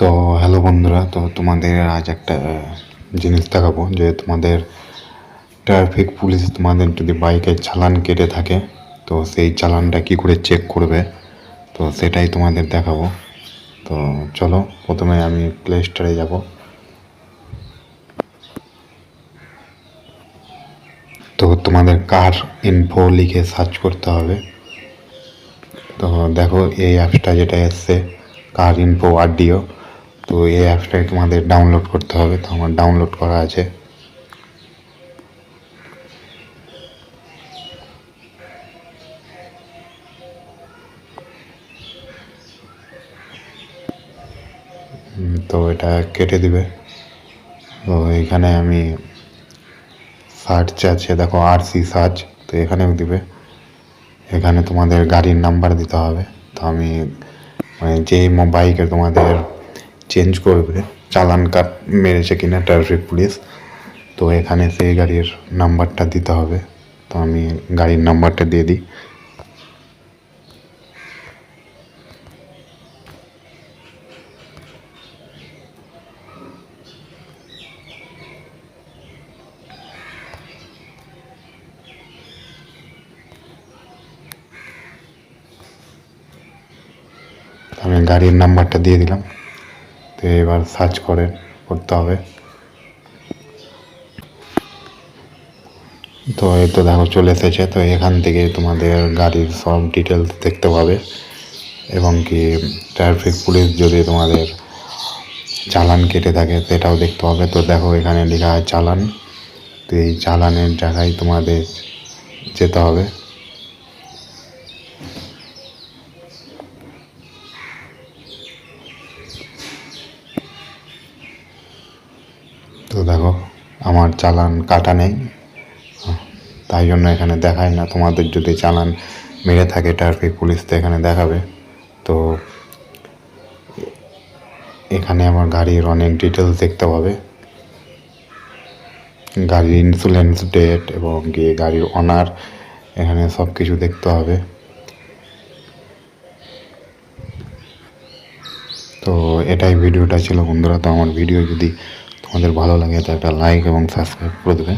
তো হ্যালো বন্ধুরা, তো তোমাদের আজ একটা জিনিস দেখাবো যে তোমাদের ট্রাফিক পুলিশ তোমাদের যদি বাইকের চালান কেটে থাকে, তো সেই চালানটা কি করে চেক করবে? তো সেটাই তোমাদের দেখাবো। তো চলো, প্রথমে আমি প্লে স্টোরে যাব। তো তোমাদের কার ইনফো লিখে সার্চ করতে হবে। তো দেখো, এই অ্যাপসটা যেটা এসছে, কার ইনফো আরডিও তো এই অ্যাপসটাই তোমাদের ডাউনলোড করতে হবে, তো আমার ডাউনলোড করা আছে। তো এটা কেটে দিবে। তো এখানে আমি সার্চ আছে, দেখো আর সি সার্চ তো এখানেও দিবে। এখানে তোমাদের গাড়ির নাম্বার দিতে হবে। তো আমি মানে যেই বাইকে তোমাদের চেঞ্জ করবে। চালান কাট মেরেছে কিনা ট্রাফিক পুলিশ তো এখানে সেই গাড়ির নাম্বারটা দিতে হবে। তো আমি গাড়ির নাম্বারটা দিয়ে দিই। আমি গাড়ির নাম্বারটা দিয়ে দিলাম। তো এবার সার্চ করে করতে হবে। তো এই তো দেখো চলে এসেছে, তো এখান থেকে তোমাদের গাড়ির সব ডিটেলস দেখতে পাবে। এবং কি ট্রাফিক পুলিশ যদি তোমাদের চালান কেটে থাকে, সেটাও দেখতে পাবে। তো দেখো এখানে লেখা চালান। তো এই চালানের জায়গায় তোমাদের যেতে হবে। তো দেখো, আমার চালান কাটা নেই। তাই জন্য এখানে দেখায় না, তোমাদের যদি চালান মেরে থাকে, ট্রাফিক পুলিশ তো এখানে দেখাবে। তো এখানে আমার গাড়ির অনেক ডিটেলস দেখতে পাবে। গাড়ির ইন্স্যুরেন্স ডেট এবং গিয়ে গাড়ির অনার এখানে সব কিছু দেখতে হবে। তো এটাই ভিডিওটা ছিল বন্ধুরা। তো আমার ভিডিও যদি তোমাদের ভালো লাগে তো একটা লাইক এবং সাবস্ক্রাইব করে দেবে।